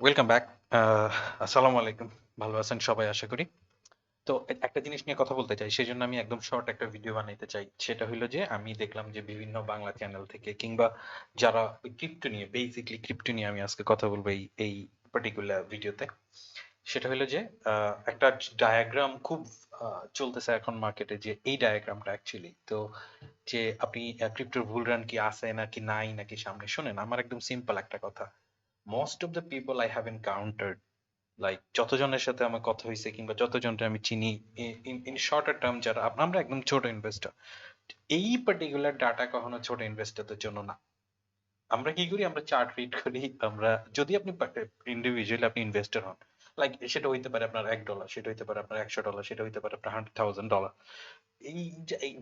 Welcome back আসসালামু আলাইকুম। ভালো আছেন সবাই, আশা করি। তো একটা জিনিস নিয়ে কথা বলতে চাই, সেজন্য আমি একদম শর্ট একটা ভিডিও বানাইতে চাই। সেটা হলো যে, আমি দেখলাম যে, বিভিন্ন বাংলা চ্যানেল থেকে কিংবা যারা ক্রিপ্টো নিয়ে বেসিকলি ক্রিপ্টো নিয়ে আমি আজকে কথা বলব এই এই পার্টিকুলার ভিডিওতে সেটা হলো যে একটা ডায়াগ্রাম খুব চলতেছে এখন মার্কেটে যে, এই ডায়াগ্রামটা অ্যাকচুয়ালি তো যে, আপনি ক্রিপ্টোর ভুল রান কি আছে নাকি নাই নাকি সামনে? শোনেন, আমার একদম সিম্পল একটা কথা। Most of the people I have encountered like যতজনের সাথে আমার কথা হয়েছে কিংবা যতজনটা আমি চিনি ইন শর্টার টার্ম যারা আমরা একদম ছোট ইনভেস্টর এই পার্টিকুলার ডাটা কখনো ছোট ইনভেস্টরদের জন্য না। আমরা কি করি? আমরা চার্ট রিড করি। আমরা, যদি আপনি ইন্ডিভিজুয়ালি আপনি ইনভেস্টর হন লাইক সেটা হইতে পারে আপনার এক ডলার সেটা হইতে পারে আপনার একশো ডলার সেটা হইতে পারে আপনার হান্ড্রেড থাউজেন্ড ডলার এই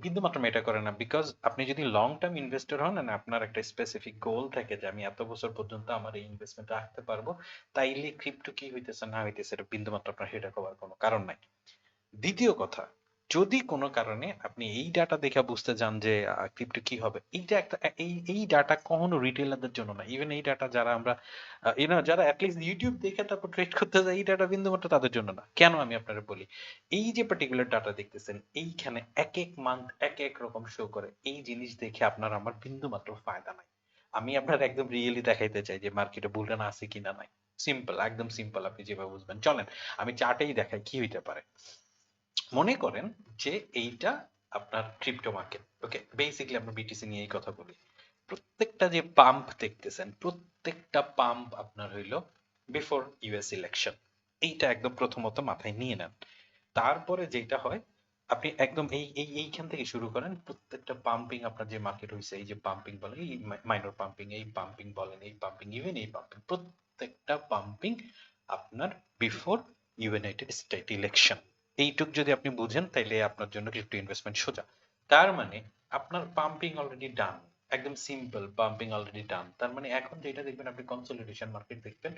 বিন্দু মাত্র বিন্দুমাত্র করে না বিকজ আপনি যদি লং টার্ম ইনভেস্টর হন এন্ড আপনার একটা স্পেসিফিক গোল থাকে যে আমি এত বছর পর্যন্ত আমার এই ইনভেস্টমেন্ট রাখতে পারব, তাইলে ক্রিপ্টো কি হইতেছে না হইতেছে, এটা বিন্দু মাত্র আপনার সেটা করার কোনো কারণ নাই। দ্বিতীয় কথা যদি কোনো কারণে আপনি এই ডাটা দেখে বুঝতে যান যে ক্রিপ্টো কি হবে এইটা একটা এই এই ডাটা কখনো রিটেলারদের জন্য না। ইভেন এই ডাটা যারা আমরা ইউনো যারা অ্যাটলিস্ট ইউটিউব দেখে তারপর ট্রেড করতে যায়, এই ডাটা বিন্দুমাত্র তাদের জন্য না। কেন আমি আপনাদের বলি? এই যে পার্টিকুলার ডাটা দেখতেছেন, এইখানে এক এক মান্থ এক এক রকম শো করে, এই জিনিস দেখে আপনার আমার বিন্দুমাত্র ফায়দা নাই। আমি আপনার একদম রিয়েলি দেখাইতে চাই যে মার্কেটে বুলটান আছে কিনা নাই। সিম্পল একদম সিম্পল আপনি যেভাবে বুঝবেন। চলেন, আমি চার্টেই দেখাই, কি হইতে পারে? মনে করেন যে এইটা আপনার ক্রিপ্টো মার্কেট ওকে বেসিক্যালি আমরা বিটিসি নিয়ে এই কথা বলি। প্রত্যেকটা যে পাম্প দেখতেছেন, প্রত্যেকটা পাম্প আপনার হইল বিফোর ইউএস ইলেকশন এইটা একদম প্রথমত মাথায় নিয়ে নেন। তারপরে যেটা হয়, আপনি একদম এই এই, এইখান থেকে শুরু করেন, প্রত্যেকটা পাম্পিং আপনার যে মার্কেট হয়েছে এই যে পাম্পিং বলেন, এই মাইনর পাম্পিং এই পাম্পিং বলেন, এই পাম্পিং ইভেন এই পাম্পিং প্রত্যেকটা পাম্পিং আপনার বিফোর ইউনাইটেড স্টেট ইলেকশন এইটুক যদি আপনি বুঝেন, তাইলে আপনার জন্য ক্রিপ্টো ইনভেস্টমেন্ট সোজা। তার মানে আপনার পাম্পিং অলরেডি ডান একদম সিম্পল পাম্পিং অলরেডি ডান তার মানে এখন যেটা দেখবেন, আপনি কনসলিডেশন মার্কেট দেখবেন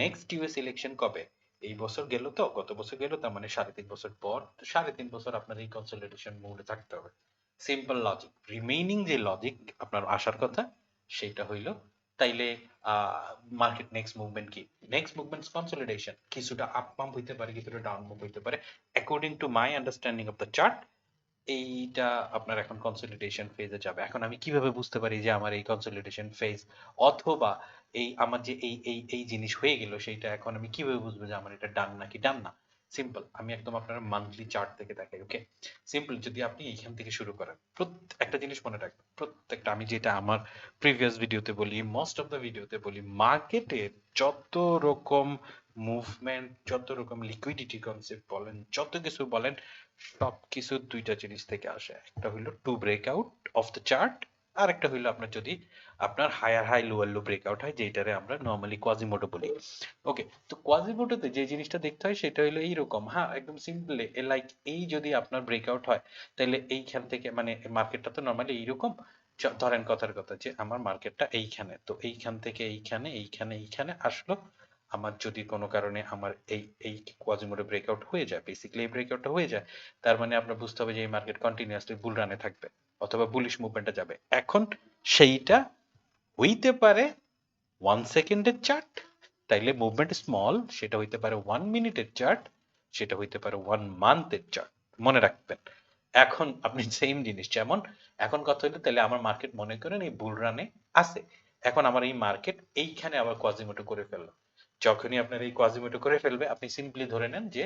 নেক্সট ইউএস ইলেকশন কবে? এই বছর গেল তো, গত বছর গেল, তার মানে সাড়ে তিন বছর পর সাড়ে তিন বছর আপনার এই কনসলিডেশন মোডে থাকতে হবে। সিম্পল লজিক রিমেইনিং যে লজিক আপনার আসার কথা সেটা হইল তাইলে মার্কেট নেক্সট মুভমেন্ট কি? নেক্সট মুভমেন্ট কনসলিডেশন কিছুটা আপ পাম্প হইতে পারে, কিছুটা ডাউন মুভ হইতে পারে। According to my understanding of the chart এইটা আপনার এখন কনসলিডেশন ফেজে যাবে। এখন আমি কীভাবে বুঝতে পারি যে আমার এই কনসলিডেশন ফেজ অথবা এই আমার যে এই এই এই জিনিস হয়ে গেল, সেইটা এখন আমি কীভাবে বুঝব যে আমার এটা ডান নাকি ডান না? সিম্পল আমি একদম আপনার মান্থলি চার্ট থেকে দেখাই ওকে সিম্পল যদি আপনি এইখান থেকে শুরু করেন একটা জিনিস মনে রাখবেন, প্রত্যেকটা, আমি যেটা আমার প্রিভিয়াস ভিডিওতে বলি মোস্ট অফ দ্য ভিডিওতে বলি মার্কেটের যত রকম মুভমেন্ট যত রকম লিকুইডিটি কনসেপ্ট বলেন, যত কিছু বলেন সব কিছু দুইটা জিনিস থেকে আসে। একটা হইল to breakout of the chart আর একটা হইল আপনার যদি আপনার higher high lower low breakout হয় যেটারে আমরা নর্মালি কোয়াজিমোটো বলি। ওকে তো কোয়াজিমোটোতে যে জিনিসটা দেখতে হয়, সেটা হলো এইরকম। হ্যাঁ একদম সিম্পল লাইক এই যদি আপনার ব্রেকআউট হয় তাহলে এইখান থেকে মানে মার্কেটটা তো নর্মালি এইরকম। ধরেন কথার কথা যে আমার মার্কেটটা এইখানে, তো এইখান থেকে এইখানে এইখানে এইখানে আসলো। আমার যদি কোনো কারণে আমার এই এই কোয়াজিমোটো ব্রেকআউট হয়ে যায় বেসিক্যালি এই ব্রেকআউটটা হয়ে যায়, তার মানে আপনার বুঝতে হবে যে এই মার্কেট কন্টিনিউয়াসলি বুল রানে থাকবে। অথবা বুলিশ মুভমেন্টে যাবে। এখন সেইটা হইতে পারে ওয়ান সেকেন্ডের চার্ট তাইলে মুভমেন্ট স্মল সেটা হইতে পারে ওয়ান মিনিটের চার্ট সেটা হইতে পারে ওয়ান মান্থের চার্ট মনে রাখবেন, এখন আপনি সেম জিনিস, যেমন এখন কথা হইল তাহলে আমার মার্কেট মনে করেন এই বুল রানে আছে। এখন আমার এই মার্কেট এইখানে আবার কোয়াজিমোটো করে ফেলল। যখনই আপনার এই কোয়াজিমোটো করে ফেলবে, আপনি সিম্পলি ধরে নেন যে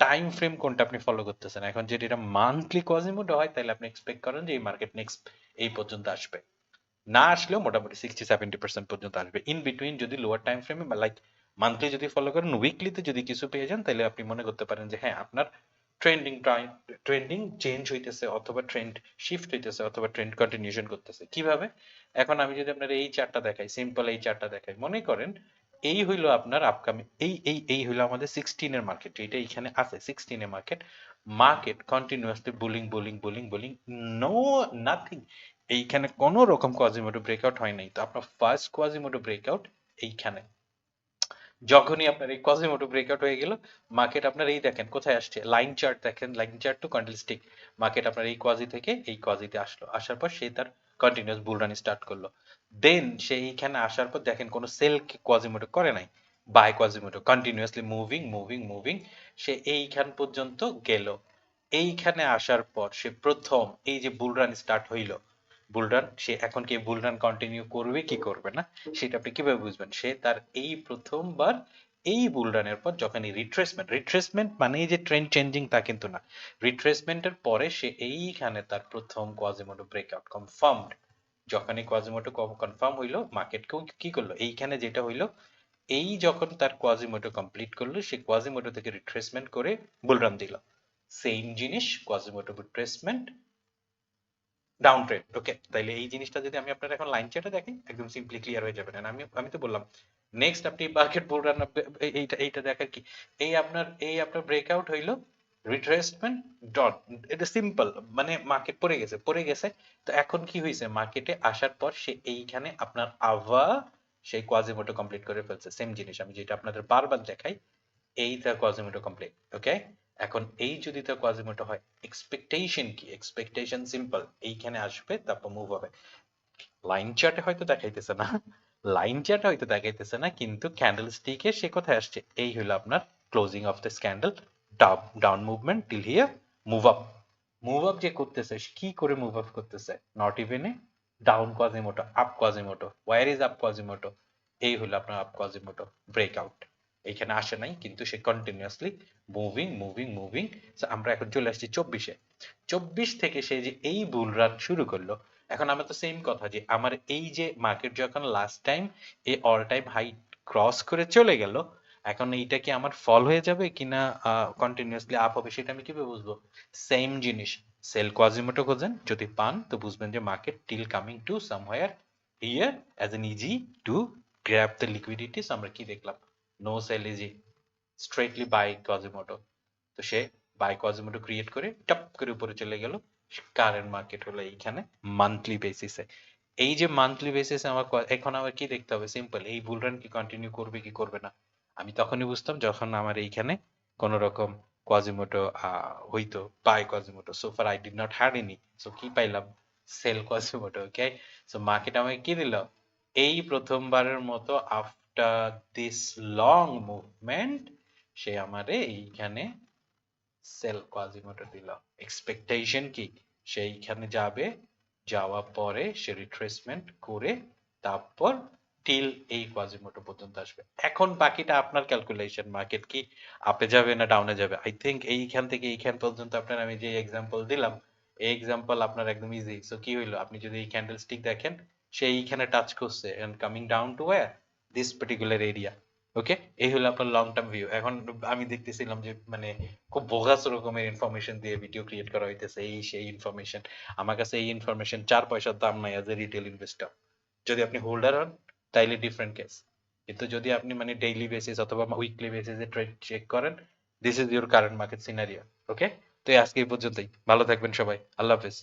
টাইম ফ্রেম কোনটা আপনি ফলো করতেছেন? এখন যদি এটা মান্থলি কোয়াজিমোটো হয়, তাহলে আপনি এক্সপেক্ট করেন যে এই মার্কেট নেক্সট এই পর্যন্ত আসবে। না আসলেও মোটামুটি সিক্সটি সেভেন্টি পার্সেন্ট পর্যন্ত আসবে। ইন বিটুইন যদি লোয়ার টাইম ফ্রেমে বা লাইক মান্থলি যদি ফলো করেন উইকলিতে যদি কিছু পেয়ে যান, তাহলে আপনি মনে করতে পারেন যে হ্যাঁ আপনার ট্রেন্ডিং ট্রেন্ডিং চেঞ্জ হইতেছে অথবা ট্রেন্ড শিফট হইতেছে অথবা ট্রেন্ড কন্টিনিউশন করতেছে। কীভাবে? এখন আমি যদি আপনার এই চারটা দেখাই সিম্পল এই চারটা দেখাই, মনে করেন এই হইল আপনার আপকামিং এই এই এই হইল আমাদের সিক্সটিনের মার্কেট এটা এইখানে আছে সিক্সটিনের market market continuously bulling bulling bulling bulling no nothing এইখানে কোনো রকম কোয়াজিমোটো ব্রেকআউট হয় নাই, তো আপনার ফার্স্ট কোয়াজিমোটো ব্রেকআউট এইখানে। যখনই আপনার এই কোয়াজিমোটো ব্রেকআউট হয়ে গেল মার্কেট আপনার এই দেখেন, কোথায় আসছে? লাইন চার্ট দেখেন line chart to candlestick market আপনার এই কোয়াজি থেকে এই কোয়াজিতে আসলো, আসার পর সে তার কন্টিনিউয়াস বুল রান স্টার্ট করল। দেন সে এইখানে আসার পর দেখেন কোনো সেল কোয়াজিমোটো করে নাই। Buy Quasimodo continuously moving moving moving সে এইখান পর্যন্ত গেল। এইখানে আসার পর সে প্রথম এই যে বুলরান স্টার্ট হইল। বুলরান সে এখন কি বুলরান কন্টিনিউ করবে, কি করবে না, সেটা আপনি কীভাবে বুঝবেন? সে তার এই প্রথমবার এই বুলরানের পর যখন এই রিট্রেসমেন্ট রিট্রেসমেন্ট মানে এই যে ট্রেন্ড চেঞ্জিং তা কিন্তু না। রিট্রেসমেন্টের পরে সে এইখানে তার প্রথম কোয়াজিমোটো ব্রেকআউট কনফার্মড যখন এই কোয়াজিমোটো কনফার্ম হইল মার্কেটকেও কি করল? এইখানে যেটা হইল, এই যখন তার কোয়াজিমোটো কমপ্লিট করল, সে কোয়াজিমোটো থেকে রিট্রেসমেন্ট করে বুলরান দিল। সেম জিনিস Quasimodo retracement down trend okay তাইলে এই জিনিসটা যদি আমি আপনার এখন লাইন চার্টে দেখি, একদম সিম্পলি ক্লিয়ার হয়ে যাবে। না আমি আমি তো বললাম নেক্সট আপনি মার্কেট বুলরান এইটা এইটা দেখার কি? এই আপনার এই আপনার ব্রেকআউট হইল রিট্রেসমেন্ট ডট এটা সিম্পল মানে মার্কেট পড়ে গেছে পড়ে গেছে, তো এখন কি হয়েছে? মার্কেটে আসার পর সে এইখানে আপনার আভা সেই কোয়াজিমোটো কমপ্লিট করে ফেলছে সেম জিনিস আমি যেটা আপনাদের বারবার দেখাই এই তার কোয়াজিমোটো কমপ্লিট ওকে এখন এই যদি তার কোয়াজিমোটো হয় এক্সপেকটেশন কি? এক্সপেকটেশন সিম্পল এইখানে আসবে, তারপর মুভ হবে। লাইন চার্টে হয়তো দেখাইতেছে না লাইন চার্টে হয়তো দেখাইতেছে না, কিন্তু ক্যান্ডেল স্টিকে সে কোথায় আসছে? এই হলো আপনার closing of this candle down movement till here move up move up যে করতেছে কি করে মুভ আপ করতেছে? Not even a down Quasimodo up Quasimodo where is up Quasimodo এই হলো আপনার আপ কোয়াজিমোটো ব্রেকআউট এখানে আসে নাই, কিন্তু সে কন্টিনিউয়াসলি মুভিং মুভিং মুভিং আমরা এখন চলে আসছি চব্বিশে। চব্বিশ থেকে সে যে এই বুল রান শুরু করল, এখন আমার তো সেম কথা যে আমার এই যে মার্কেট যখন লাস্ট টাইম এই অল টাইম হাই ক্রস করে চলে গেল এখন এইটা কি আমার ফল হয়ে যাবে কিনা কন্টিনিউয়াসলি আপ হবে সেটা আমি কীভাবে বুঝব? সেম জিনিস সেল কোয়াজিমোটো খোঁজেন, যদি পান তো বুঝবেন যে market till coming to somewhere here as an easy to grab the liquidities আমরা কি দেখলাম? No sell easy straightly buy Quasimodo তো সে বাই কোয়াজিমোটো ক্রিয়েট করে টপ করে উপরে চলে গেল কারেন্ট মার্কেট হলো এইখানে মান্থলি বেসিসে এই যে মান্থলি বেসিসে আমার এখন আমার কি দেখতে হবে? সিম্পল এই বুল রান কি কন্টিনিউ করবে কি করবে না? আমি তখনই বুঝতাম যখন আমার এইখানে কোন রকম কোয়াজিমোটো হইতো buy Quasimodo so far I did not had any so কি পাইলাম? Sell Quasimodo okay so market আমাকে কি দিল? এই প্রথমবারের মতো আফটার দিস লং মুভমেন্ট সে আমারে এইখানে সেল কোয়াজিমোটো দিল। এক্সপেকটেশন কি? সেইখানে যাবে, যাওয়ার পরে সে রিট্রেসমেন্ট করে তারপর টিল এই কোয়াজিমোটো পর্যন্ত আসবে। এখন বাকিটা আপনার ক্যালকুলেশন মার্কেট কি আপে যাবে না ডাউনে যাবে? আই থিংক এইখান থেকে এইখান পর্যন্ত আপনার আমি যে এক্সাম্পল দিলাম, এই এক্সাম্পল আপনার একদম ইজি সো কি হইল? আপনি যদি এই ক্যান্ডেল স্টিক দেখেন, সে এইখানে টাচ করছে and coming down to where this particular area okay এই হলো আপনার লং টার্ম ভিউ এখন আমি দেখতেছিলাম যে মানে খুব বোগাস রকমের ইনফরমেশন দিয়ে ভিডিও ক্রিয়েট করা হইতেছে। এই সেই ইনফরমেশন আমার কাছে এই ইনফরমেশন চার পয়সার দাম নাই অ্যাজ এ রিটেল ইনভেস্টর যদি আপনি হোল্ডার হন তাইলে ডিফারেন্ট কেস কিন্তু যদি আপনি মানে ডেইলি বেসিস অথবা উইকলি বেসিসে ট্রেড চেক করেন this is your current market scenario okay তো আজকে এই পর্যন্তই। ভালো থাকবেন সবাই। আল্লাহ হাফেজ।